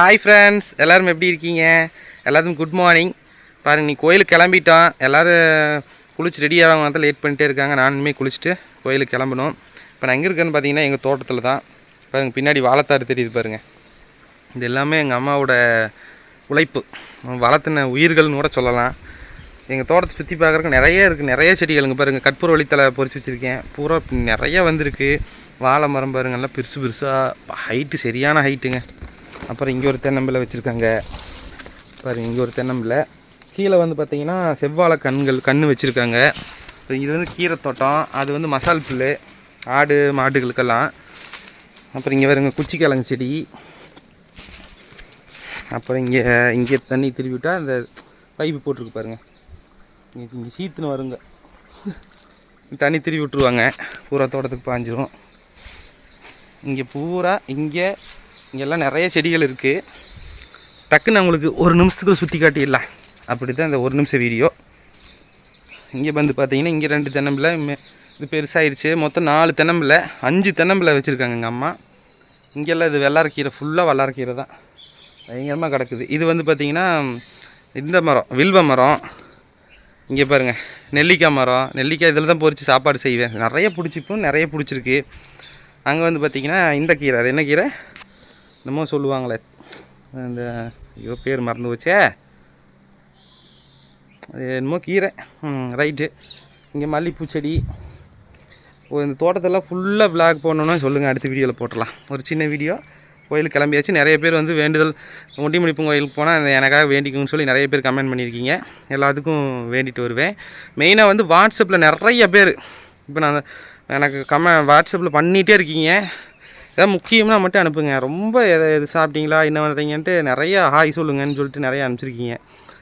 Hi friends எல்லோரும் எப்படி இருக்கீங்க? எல்லாத்துக்கும் குட் மார்னிங் பாருங்கள் நீ கோயிலுக்கு கிளம்பிட்டோம். எல்லோரும் குளிச்சு ரெடி ஆகாம தான் லேட் பண்ணிட்டே இருக்காங்க. நானுமே குளிச்சுட்டு கோயிலுக்கு கிளம்பணும். இப்போ நான் எங்கே இருக்கேன்னு பார்த்தீங்கன்னா எங்கள் தோட்டத்தில் தான். பாருங்கள் பின்னாடி வாழைத்தாறு தெரியுது பாருங்கள் இது எல்லாமே எங்கள் அம்மாவோட உழைப்பு. வளர்த்தின உயிர்கள்னு கூட சொல்லலாம். எங்கள் தோட்டத்தை சுற்றி பார்க்குறக்கு நிறைய இருக்குது நிறைய செடிகளுங்க பாருங்கள் கற்பூர வழித்தலை பொறிச்சு வச்சுருக்கேன். பூரா நிறைய வந்திருக்கு. வாழை மரம் பாருங்கள்லாம் பெருசு பெருசாக ஹைட்டு சரியான ஹைட்டுங்க அப்புறம் இங்கே ஒரு தென்னம்பிள்ளை வச்சுருக்காங்க. பாருங்க இங்கே ஒரு தென்னம்பிள்ளை. கீழே வந்து பார்த்தீங்கன்னா செவ்வாழை கண்கள் கன்று வச்சுருக்காங்க. இது வந்து கீரை தோட்டம். அது வந்து மசால் புல் ஆடு மாடுகளுக்கெல்லாம். அப்புறம் இங்கே வருங்க குச்சிக்கிழங்கு செடி. அப்புறம் இங்கே இங்கே தண்ணி திருப்பி விட்டால் அந்த பைப்பு போட்டிருக்கு பாருங்கள் இங்கே இங்கே சீத்துன்னு வருங்க. தண்ணி திருப்பி விட்ருவாங்க பூரா தோட்டத்துக்கு பாஞ்சிரும். இங்கே பூரா இங்கே இங்கெல்லாம் நிறைய செடிகள் இருக்குது டக்குன்னு உங்களுக்கு ஒரு நிமிஷத்துக்கு சுற்றி காட்டிடலாம். அப்படி தான் இந்த ஒரு நிமிஷம் வீடியோ. இங்கே வந்து பார்த்தீங்கன்னா இங்கே ரெண்டு தென்னம்பிள்ளை இது பெருசாகிடுச்சு மொத்தம் நாலு தென்னம்பிள்ளை அஞ்சு தென்னம்பிள்ளை வச்சுருக்காங்க எங்கள் அம்மா. இங்கெல்லாம் இது வெள்ளாரக்கீரை ஃபுல்லாக வல்லாரக்கீரை தான். பயங்கரமாக கிடக்குது. இது வந்து பார்த்திங்கன்னா இந்த மரம் வில்வ மரம். இங்கே பாருங்கள் நெல்லிக்காய் மரம். நெல்லிக்காய் இதில் தான் பொரித்து சாப்பாடு செய்வேன். நிறைய பிடிச்சிப்போம் நிறைய பிடிச்சிருக்கு. அங்கே வந்து பார்த்திங்கன்னா இந்த கீரை. அது என்ன கீரை? என்னமோ சொல்லுவாங்களே. அந்த ஐயோ பேர் மறந்து போச்சே. அது என்னமோ கீரை. ரைட்டு. இங்கே மல்லிப்பூ செடி. இந்த தோட்டத்தெல்லாம் ஃபுல்லாக விளாக் போடணுன்னா சொல்லுங்கள் அடுத்த வீடியோவில் போட்டுடலாம். ஒரு சின்ன வீடியோ. கோயிலுக்கு கிளம்பியாச்சு. நிறைய பேர் வந்து வேண்டுதல் முட்டிமுடிப்பு கோயிலுக்கு போனால் அந்த எனக்காக வேண்டிக்குன்னு சொல்லி நிறைய பேர் கமெண்ட் பண்ணியிருக்கீங்க. எல்லாத்துக்கும் வேண்டிட்டு வருவேன். மெயினாக வந்து வாட்ஸ்அப்பில் நிறைய பேர். இப்போ நான் எனக்கு கம வாட்ஸ்அப்பில் பண்ணிகிட்டே இருக்கீங்க. ஏதாவது முக்கியம்னா மட்டும் அனுப்புங்க. ரொம்ப எதை எது சாப்பிட்டீங்களா என்ன பண்ணுறீங்கன்ட்டு நிறையா ஹாய் சொல்லுங்கன்னு சொல்லிட்டு நிறையா அனுப்பிச்சிருக்கீங்க.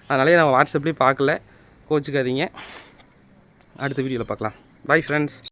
அதனாலே நான் வாட்ஸ்அப்லேயும் பார்க்கல. கோச்சிக்காதீங்க. அடுத்த வீடியோவில் பார்க்கலாம். Bye friends